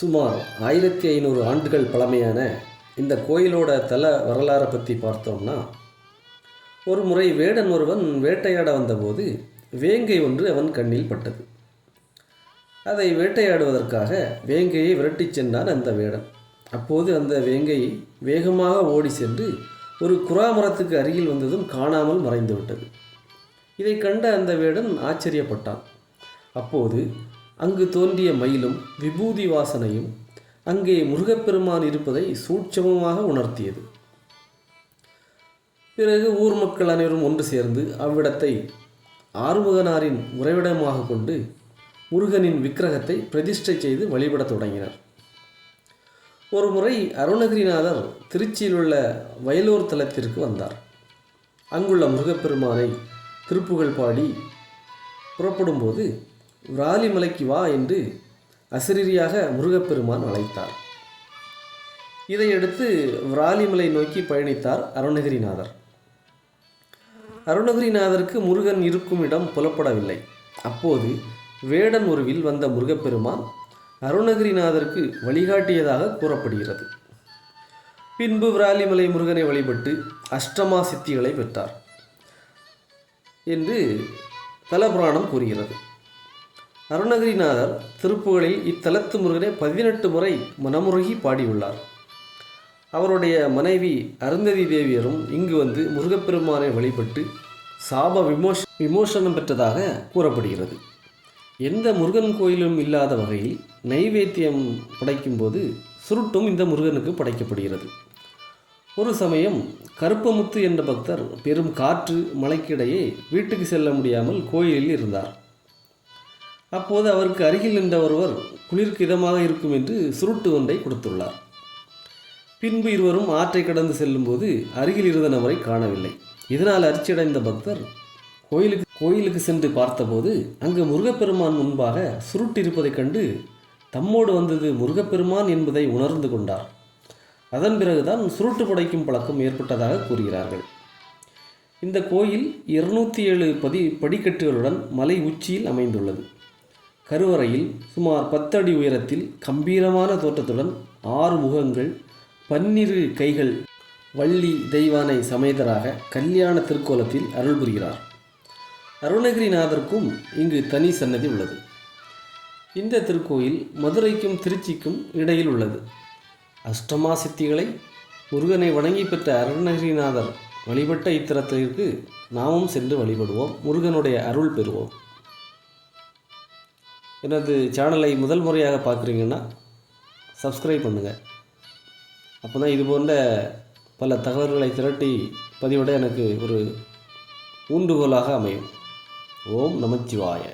சுமார் ஆயிரத்தி ஐநூறு ஆண்டுகள் பழமையான இந்த கோயிலோட தல வரலாறை பற்றி பார்த்தோம்னா ஒரு முறை வேடன் ஒருவன் வேட்டையாட வந்தபோது வேங்கை ஒன்று அவன் கண்ணில் பட்டது. அதை வேட்டையாடுவதற்காக வேங்கையை விரட்டிச் சென்றான் அந்த வேடன். அப்போது அந்த வேங்கை வேகமாக ஓடி சென்று ஒரு குறா மரத்துக்கு அருகில் வந்ததும் காணாமல் மறைந்துவிட்டது. இதை கண்ட அந்த வேடன் ஆச்சரியப்பட்டான். அப்போது அங்கு தோன்றிய மயிலும் விபூதி வாசனையும் அங்கே முருகப்பெருமான் இருப்பதை சூட்சமமாக உணர்த்தியது. பிறகு ஊர் மக்கள் அனைவரும் ஒன்று சேர்ந்து அவ்விடத்தை ஆறுமுகனாரின் உறைவிடமாக கொண்டு முருகனின் விக்கிரகத்தை பிரதிஷ்டை செய்து வழிபடத் தொடங்கினர். ஒரு முறை அருணகிரிநாதர் திருச்சியில் உள்ள வயலூர் தலத்திற்கு வந்தார். அங்குள்ள முருகப்பெருமானை திருப்புகழ் பாடி புறப்படும்போது விராலிமலைக்கு வா என்று அசிரியாக முருகப்பெருமான் அழைத்தார். இதையடுத்து விராலிமலை நோக்கி பயணித்தார் அருணகிரிநாதர். அருணகிரிநாதருக்கு முருகன் இருக்கும் இடம் புலப்படவில்லை. அப்போது வேடன் உருவில் வந்த முருகப்பெருமான் அருணகிரிநாதருக்கு வழிகாட்டியதாக கூறப்படுகிறது. பின்பு விராலிமலை முருகனை வழிபட்டு அஷ்டமா சித்திகளை பெற்றார் என்று தலபுராணம் கூறுகிறது. அருணகிரிநாதர் திருப்புகளில் இத்தலத்து முருகனை பதினெட்டு முறை மனமுருகி பாடியுள்ளார். அவருடைய மனைவி அருந்ததி தேவியரும் இங்கு வந்து முருகப்பெருமானை வழிபட்டு சாப விமோஷ விமோசனம் பெற்றதாக கூறப்படுகிறது. எந்த முருகன் கோயிலும் இல்லாத வகையில் நைவேத்தியம் படைக்கும்போது சுருட்டும் இந்த முருகனுக்கு படைக்கப்படுகிறது. ஒரு சமயம் கருப்பமுத்து என்ற பக்தர் பெரும் காற்று மலைக்கிடையே வீட்டுக்கு செல்ல முடியாமல் கோயிலில் இருந்தார். அப்போது அவருக்கு அருகில் நின்ற ஒருவர் குளிர்க்கு இதமாக இருக்கும் என்று சுருட்டு ஒன்றை கொடுத்துள்ளார். பின்பு இருவரும் ஆற்றை கடந்து செல்லும்போது அருகில் இருந்த நபரை காணவில்லை. இதனால் அரிச்சியடைந்த பக்தர் கோயிலுக்கு கோயிலுக்கு சென்று பார்த்தபோது அங்கு முருகப்பெருமான் முன்பாக சுருட்டு இருப்பதைக் கண்டு தம்மோடு வந்தது முருகப்பெருமான் என்பதை உணர்ந்து கொண்டார். அதன் பிறகுதான் சுருட்டு படைக்கும் பழக்கம் ஏற்பட்டதாக கூறுகிறார்கள். இந்த கோயில் இருநூற்றி ஏழு பதி படிக்கட்டுகளுடன் மலை உச்சியில் அமைந்துள்ளது. கருவறையில் சுமார் பத்து அடி உயரத்தில் கம்பீரமான தோற்றத்துடன் ஆறு முகங்கள் பன்னிரு கைகள் வள்ளி தெய்வானை சமேதராக கல்யாண திருக்கோலத்தில் அருள் புரிகிறார். அருணகிரிநாதருக்கும் இங்கு தனி சன்னதி உள்ளது. இந்த திருக்கோயில் மதுரைக்கும் திருச்சிக்கும் இடையில் உள்ளது. அஷ்டமா சித்திகளை முருகனை வணங்கி பெற்ற அருணகிரிநாதர் வழிபட்ட இத்திரத்திற்கு நாமும் சென்று வழிபடுவோம். முருகனுடைய அருள் பெறுவோம். எனது சேனலை முதல் முறையாக பார்க்குறீங்கன்னா சப்ஸ்கிரைப் பண்ணுங்கள் அப்போ தான் இது போன்ற பல தகவல்களை திரட்டி பதிவிட எனக்கு ஒரு ஊன்றுகோலாக அமையும். ஓம் நமச்சிவாய.